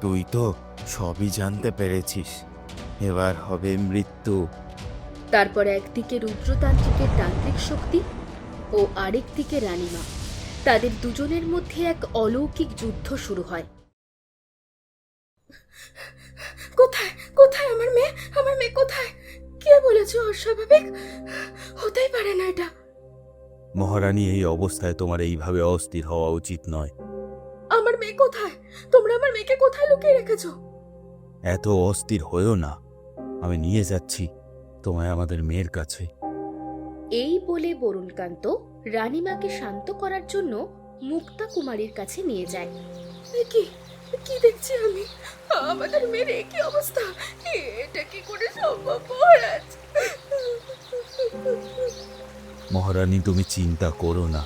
তুই তো সবই জানতে পেরেছিস। এবার হবে মৃত্যু। তারপর একদিকে রুদ্রতান্ত্রিকের তান্ত্রিক শক্তি ও আরেকদিকে রানীমা। তাদের দুজনের মধ্যে এক অলৌকিক যুদ্ধ শুরু হয়। কোথায়? কোথায় আমার মেয়ে? আমার মেয়ে কোথায়? কে বলেছ অস্বাভাবিক হতেই পারে না এটা। মহারানী এই অবস্থায় তোমার এইভাবে অস্থির হওয়া উচিত নয়। মেয়ে কোথায়? তোমরা আমার মেয়েকে কোথায় লুকিয়ে রেখেছো? এত অস্থির হয়েও না। আমি নিয়ে যাচ্ছি তোমায় আমাদের মেয়ের কাছে। এই বলে বরুণকান্ত রানীমাকে শান্ত করার জন্য মুক্তা কুমারীর কাছে নিয়ে যায়। কি? কি দেখছি আমি? আমাদের মেয়ের কি অবস্থা। এটা কি করে সম্ভব মহারাজ? মহারানী তুমি চিন্তা করো না।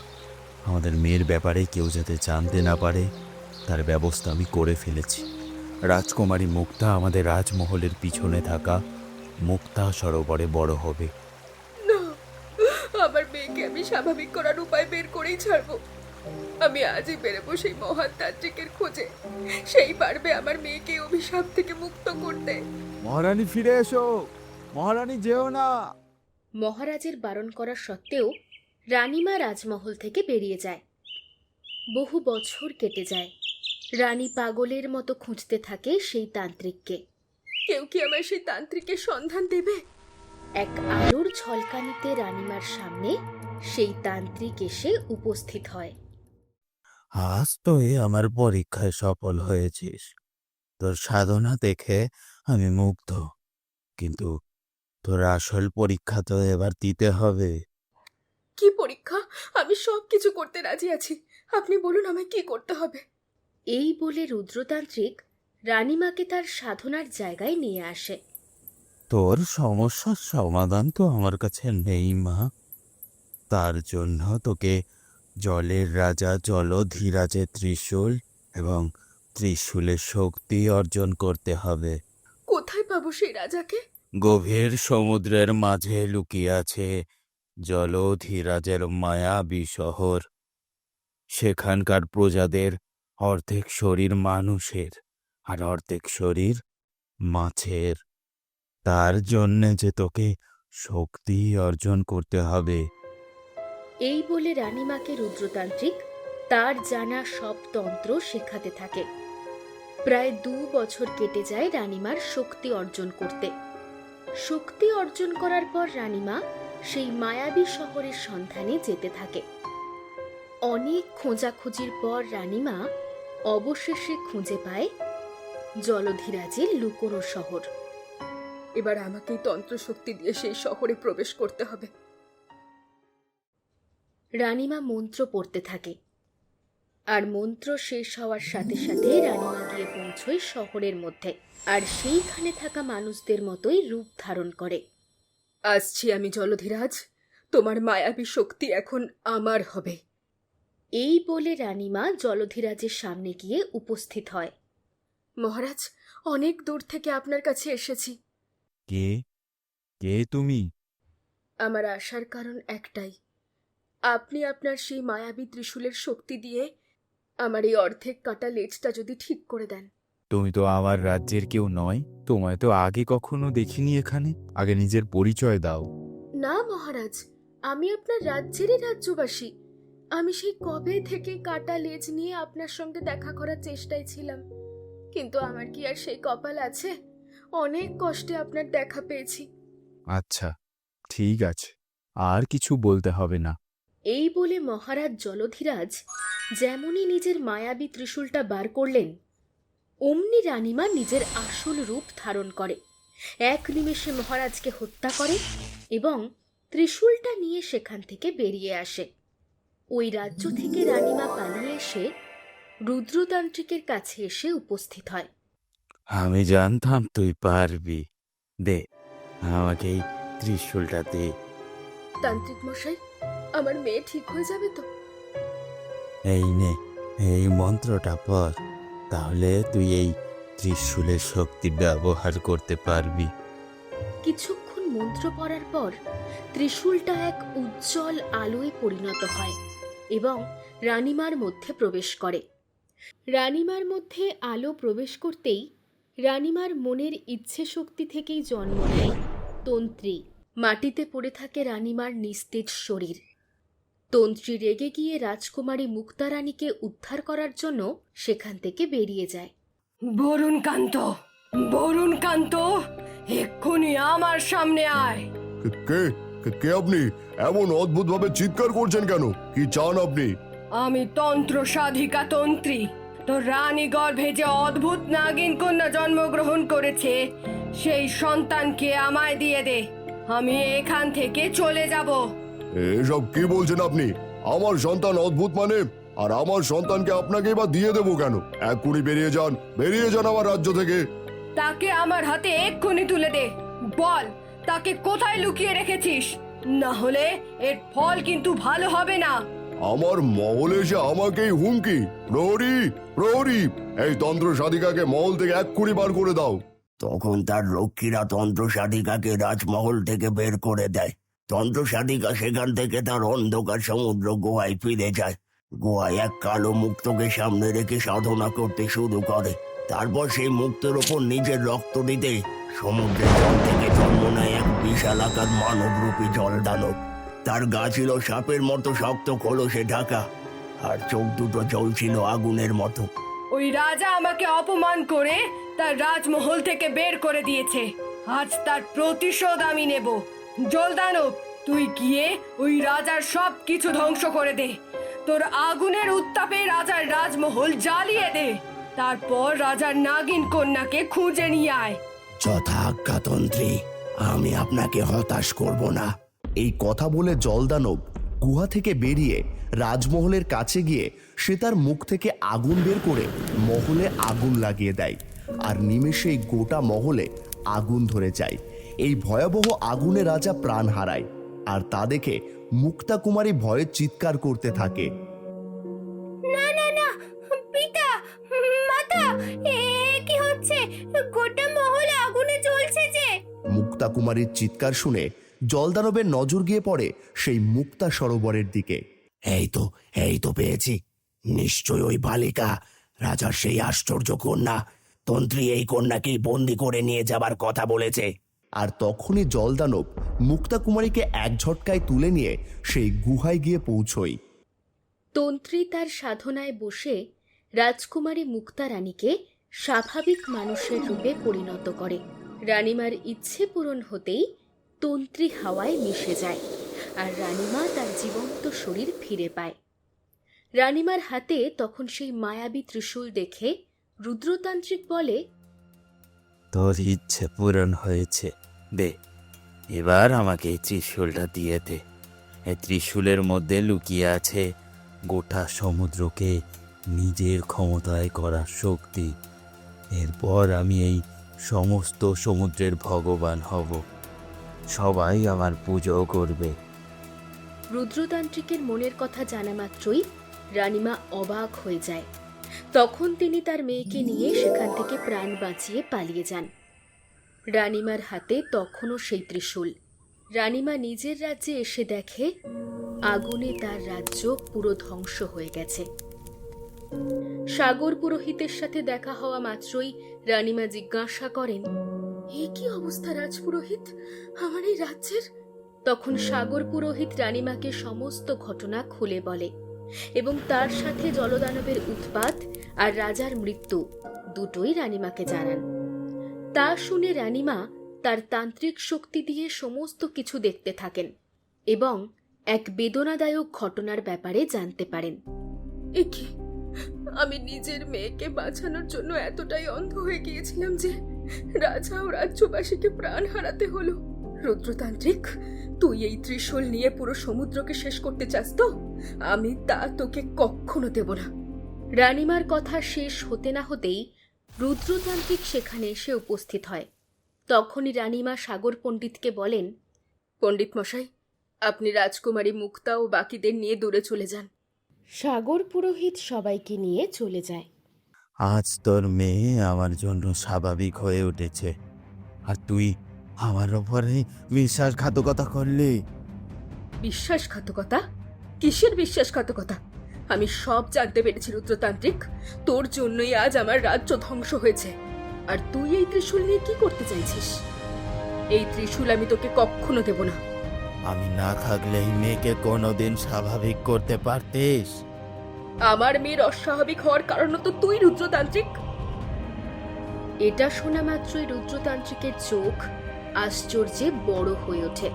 আমাদের মেয়ের ব্যাপারে কেউ যাতে জানতে না পারে তার ব্যবস্থা আমি করে ফেলেছি। রাজকুমারী মুক্তা আমাদের রাজমহলের পিছনে থাকা মুক্তা সরোবরে বড় হবে। না আমার মেয়েকে আমি স্বাভাবিক করার উপায় বের করেই ছাড়বো। আমি আজই বেরোবো সেই মহান তান্ত্রিকের খোঁজে। সেই পারবে আমার মেয়েকে অভিশাপ থেকে মুক্ত করতে। মহারানী ফিরে এসো। মহারানী যেও না। মহারাজের বারণ করা সত্ত্বেও রানীমা রাজমহল থেকে বেরিয়ে যায়। বহু বছর কেটে যায়। রানী পাগলের মতো খুঁজতে থাকে সেই তান্ত্রিককে। কেউ কি আমার সেই তান্ত্রিকের সন্ধান দেবে? এক আলোর ঝলকানিতে রানীমার সামনে সেই তান্ত্রিক এসে উপস্থিত হয়। আজ তুই আমার পরীক্ষায় সফল হয়েছিস। তোর সাধনা দেখে আমি মুগ্ধ। কিন্তু তোর আসল পরীক্ষা তো এবার দিতে হবে। কি পরীক্ষা? আমি সব কিছু করতে রাজি আছি। আপনি বলুন আমায় কি করতে হবে। এই বলে রুদ্রতান্ত্রিক রানীমাকে তার সাধনার জায়গায় নিয়ে আসে। তোর সমস্যার সমাধান তো আমার কাছে নেই মা। তার জন্য তোকে জলের রাজা জলধীরাজের ত্রিশূল এবং ত্রিশূলের শক্তি অর্জন করতে হবে। কোথায় পাবো সেই রাজাকে? গভীর সমুদ্রের মাঝে লুকিয়ে আছে জলধীরাজের মায়াবী শহর। সেখানকার প্রজাদের অর্ধেক শরীর মানুষের আর অর্ধেক শরীর মাছের। তার জন্যে যে তোকে শক্তি অর্জন করতে হবে। এই বলে রানীমাকে রুদ্রতান্ত্রিক তার জানা সব তন্ত্র শেখাতে থাকে। প্রায় দু বছর কেটে যায় রানীমার শক্তি অর্জন করতে। শক্তি অর্জন করার পর রানীমা সেই মায়াবী শহরের সন্ধানে যেতে থাকে। অনেক খোঁজাখুঁজির পর রানীমা অবশেষে খুঁজে পায় জলধিরাজের লুকোনো শহর। এবার আমাকেই তন্ত্র শক্তি দিয়ে সেই শহরে প্রবেশ করতে হবে। রানীমা মন্ত্র পড়তে থাকে। আর মন্ত্র শেষ হওয়ার সাথে সাথে রানীমা গিয়ে পৌঁছয় শহরের মধ্যে। আর সেইখানে থাকা মানুষদের মতোই রূপ ধারণ করে। আসছি আমি জলধিরাজ। তোমার মায়াবী শক্তি এখন আমার হবে। এই বলে রানীমা জলধিরাজের সামনে গিয়ে উপস্থিত হয়। মহারাজ অনেক দূর থেকে আপনার কাছে এসেছি। কে? কে তুমি? আমার আসার কারণ একটাই। আপনি আপনার সেই মায়াবী ত্রিশূলের শক্তি দিয়ে আমার এই অর্ধেক কাটা লেজটা যদি ঠিক করে দেন। তুমি তো আমার রাজ্যের কেউ নয়। তোমায় তো আগে কখনো দেখিনি এখানে। আগে নিজের পরিচয় দাও। না মহারাজ আমি আপনার রাজ্যেরই রাজ্যবাসী। আমি সেই কবে থেকে কাটা লেজ নিয়ে আপনার সঙ্গে দেখা করার চেষ্টায় ছিলাম। কিন্তু আমার কি আর সেই কপাল আছে? অনেক কষ্টে আপনার দেখা পেয়েছি। আচ্ছা ঠিক আছে। আর কিছু বলতে হবে না। এই বলে মহারাজ জলধিরাজ যেমনই নিজের মায়াবী ত্রিশূলটা বার করলেন অমনি রানীমা নিজের আসল রূপ ধারণ করে। এক নিমেষে মহারাজকে হত্যা করে এবং ত্রিশূলটা নিয়ে সেখান থেকে বেরিয়ে আসে। ওই রাজ্য থেকে রানীমা পালিয়ে এসে রুদ্রতান্ত্রিকের কাছে এসে উপস্থিত হয়। আমি জানতাম তুই পারবি। দে আমাকে এই ত্রিশূলটা দে। তান্ত্রিক মশাই আমার মেয়ে ঠিক হয়ে যাবে তো? এই নে এই মন্ত্রটা পর তাহলে তুই এই ত্রিশূলের শক্তি ব্যবহার করতে পারবি। কিছুক্ষণ মন্ত্র পড়ার পর ত্রিশূলটা এক উজ্জ্বল আলোয় পরিণত হয়। এবং রানীমার মধ্যে প্রবেশ করে। রানিমার মধ্যে আলো প্রবেশ করতেই রানিমার মনের ইচ্ছে শক্তি থেকেই জন্ম নেয় তন্ত্রী। মাটিতে পড়ে থাকে রানিমার নিস্তেজ শরীর। তন্ত্রী রেগে গিয়ে রাজকুমারী মুক্তা রানীকে উদ্ধার করার জন্য সেখান থেকে বেরিয়ে যায়। বরুণ কান্ত বরুণ কান্ত এক্ষুনি আমার সামনে আয়। কে? কে- আপনি? এমন অদ্ভুত ভাবে চিৎকার করছেন কেন? কি চান আপনি? আমি তন্ত্র সাধিকা তন্ত্রী। তো রানী গর্ভে যে অদ্ভুত নাগিন কন্যা জন্মগ্রহণ করেছে সেই সন্তানকে আমায় দিয়ে দে। আমি এখান থেকে চলে যাব। এসব কি বলছেন আপনি? আমার সন্তান অদ্ভুত মানে? আর আমার সন্তানকে আপনাকে এবার দিয়ে দেবো কেন? এক্ষুনি বেরিয়ে যান বেরিয়ে যান আমার রাজ্য থেকে। তাকে আমার হাতে এক্ষুনি তুলে দে। বল। তাকে কোথায় লুকিয়ে রেখেছিস? না হলে এর ফল কিন্তু ভালো হবে না। আমার মহলে এসে আমাকেই হুমকি। প্রহরী প্রহরী এই তন্ত্র সাধিকাকে মহল থেকে এক্ষুনি বার করে দাও। তখন তার রক্ষীরা তন্ত্র সাধিকাকে রাজমহল থেকে বের করে দেয়। তন্ত্র সাধিকা সেখান থেকে তার অন্ধকার সমুদ্র গোয়ায় ফিরে যায়। গোয়ায় এক কালো মুক্তকে সামনে রেখে সাধনা করতে শুরু করে। তারপর সেই মুক্তের ওপর নিজের রক্ত দিতে সমুদ্রের জল থেকে জন্ম নেয় এক বিশাল আকার মানবরূপী জল দানব তার গা ছিল সাপের মতো শক্ত খোলসে ঢাকা, আর চোখ দুটো জ্বলছিল আগুনের মতো। ওই রাজা আমাকে অপমান করে তার রাজমহল থেকে বের করে দিয়েছে। আজ তার প্রতিশোধ আমি নেব। জলদানব, তুই গিয়ে ওই রাজার সব কিছু ধ্বংস করে দে। তোর আগুনের উত্তাপে রাজার রাজমহল জ্বালিয়ে দে। তারপর রাজার নাগিন কন্যাকে খুঁজে নিয়ে আয়। যথাজ্ঞাতন্ত্রী, আমি আপনাকে হতাশ করব না। এই কথা বলে জলদানব গুহা থেকে বেরিয়ে রাজমহলের কাছে গিয়ে সে তার মুখ থেকে আগুন বের করে মহলে আগুন লাগিয়ে দেয় আর নিমেষেই গোটা মহলে আগুন ধরে যায়। এই ভয়াবহ আগুনে রাজা প্রাণ হারায় আর তা দেখে মুক্তা কুমারী ভয়ে চিৎকার করতে থাকে। মুক্তা কুমারীর চিৎকার শুনে জলদানবের নজর গিয়ে পড়ে সেই মুক্তা সরোবরের দিকে। এই তো এই তো পেয়েছি। নিশ্চয় ওই বালিকা রাজার সেই আশ্চর্য কন্যা। তন্ত্রী এই কন্যাকেই বন্দি করে নিয়ে যাবার কথা বলেছে। আর তখনই জলদানব মুক্তা কুমারীকে এক ঝটকায় তুলে নিয়ে সেই গুহায় গিয়ে পৌঁছই তন্ত্রী তার সাধনায় বসে রাজকুমারী মুক্তা রানীকে স্বাভাবিক মানুষের রূপে পরিণত করে। রানীমার ইচ্ছে পূরণ হতেই তন্ত্রী হাওয়ায় মিশে যায় আর রানীমা তার জীবন্ত শরীর ফিরে পায়। রানিমার হাতে তখন সেই মায়াবী ত্রিশূল দেখে রুদ্রতান্ত্রিক বলে, তোর ইচ্ছে পূরণ হয়েছে, দে, এবার আমাকে এই ত্রিশূলটা দিয়ে দে। এই ত্রিশূলের মধ্যে লুকিয়ে আছে গোটা সমুদ্রকে নিজের ক্ষমতায় করার শক্তি। এরপর আমি এই সমস্ত সমুদ্রের ভগবান হব। সবাই আমার পুজো করবে। রুদ্রতান্ত্রিকের মনের কথা জানা মাত্রই রানীমা অবাক হয়ে যায়। তখন তিনি তার মেয়েকে নিয়ে সেখান থেকে প্রাণ বাঁচিয়ে পালিয়ে যান। রানীমার হাতে তখনও সেই ত্রিশূল। রানিমা নিজের রাজ্যে এসে দেখে, আগুনে তার রাজ্য পুরো ধ্বংস হয়ে গেছে। সাগর পুরোহিতের সাথে দেখা হওয়া মাত্রই রানীমা জিজ্ঞাসা করেন, এ কি অবস্থা রাজপুরোহিত? আমার এই রাজ্যের? তখন সাগর পুরোহিত রানীমাকে সমস্ত ঘটনা খুলে বলে এবং তার সাথে জলদানবের উৎপাত আর রাজার মৃত্যু দুটোই রানীমাকে জানান। তা শুনে রানীমা তার তান্ত্রিক শক্তি দিয়ে সমস্ত কিছু দেখতে থাকেন এবং এক বেদনাদায়ক ঘটনার ব্যাপারে জানতে পারেন। একে আমি নিজের মেয়েকে বাঁচানোর জন্য এতটাই অন্ধ হয়ে গিয়েছিলাম যে রাজা ও রাজ্যবাসীকে প্রাণ হারাতে হলো। রুদ্রতান্ত্রিক, তুই এই ত্রিশূল নিয়ে পুরো সমুদ্রকে শেষ করতে চাস তো? আমি তা তোকে কখনো দেব না। রানিমার কথা শেষ হতে না হতেই রুদ্রতান্ত্রিক সেখানে এসে উপস্থিত হয়। তখনই রানিমা সাগর পণ্ডিতকে বলেন, পণ্ডিত মশাই, আপনি রাজকুমারী মুক্তা ও বাকিদের নিয়ে দূরে চলে যান। সাগর পুরোহিত সবাইকে নিয়ে চলে যায়। আজ তোর মেয়ে আমার জন্য স্বাভাবিক হয়ে উঠেছে। আর তুই আমার ওপরে বিশ্বাসঘাতকতা করলি। বিশ্বাসঘাতকতা? কিসের বিশ্বাসঘাতকতা? আমি সব জানতে পেরেছি রুদ্রতান্ত্রিক। তোর জন্যই আজ আমার রাজ্য ধ্বংস হয়েছে। আর তুই এই ত্রিশূল নিয়ে কি করতে চাইছিস? এই ত্রিশূল আমি তোকে কখনো দেব না। আমি না থাকলে এই মেয়েকে কোনোদিন স্বাভাবিক করতে পারতিস। আমার মেয়ের অস্বাভাবিক হওয়ার কারণ তো তুই রুদ্রতান্ত্রিক। এটা শোনা মাত্রই রুদ্রতান্ত্রিকের চোখ আশ্চর্যে বড় হয়ে ওঠে।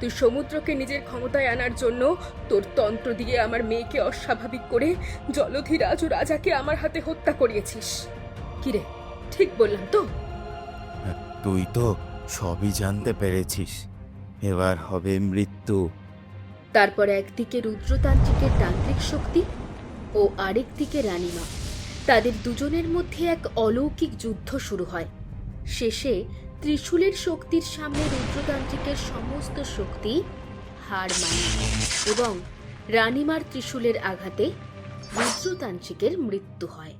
তুই সমুদ্রকে নিজের ক্ষমতায় আনার জন্য তোর তন্ত্র দিয়ে আমার মেয়েকে অস্বাভাবিক করে জলধিরাজ ও রাজাকে আমার হাতে হত্যা করিয়েছিস। কিরে ঠিক বললাম তো? তুই তো সবই জানতে পেরেছিস। এবার হবে মৃত্যু। তারপর একদিকে রুদ্রতান্ত্রিকের তান্ত্রিক শক্তি ও আরেকদিকে রানীমা। তাদের দুজনের মধ্যে এক অলৌকিক যুদ্ধ শুরু হয়। শেষে ত্রিশূলের শক্তির সামনে রুদ্রতান্ত্রিকের সমস্ত শক্তি হার মানে এবং রানীমার ত্রিশূলের আঘাতে রুদ্রতান্ত্রিকের মৃত্যু হয়।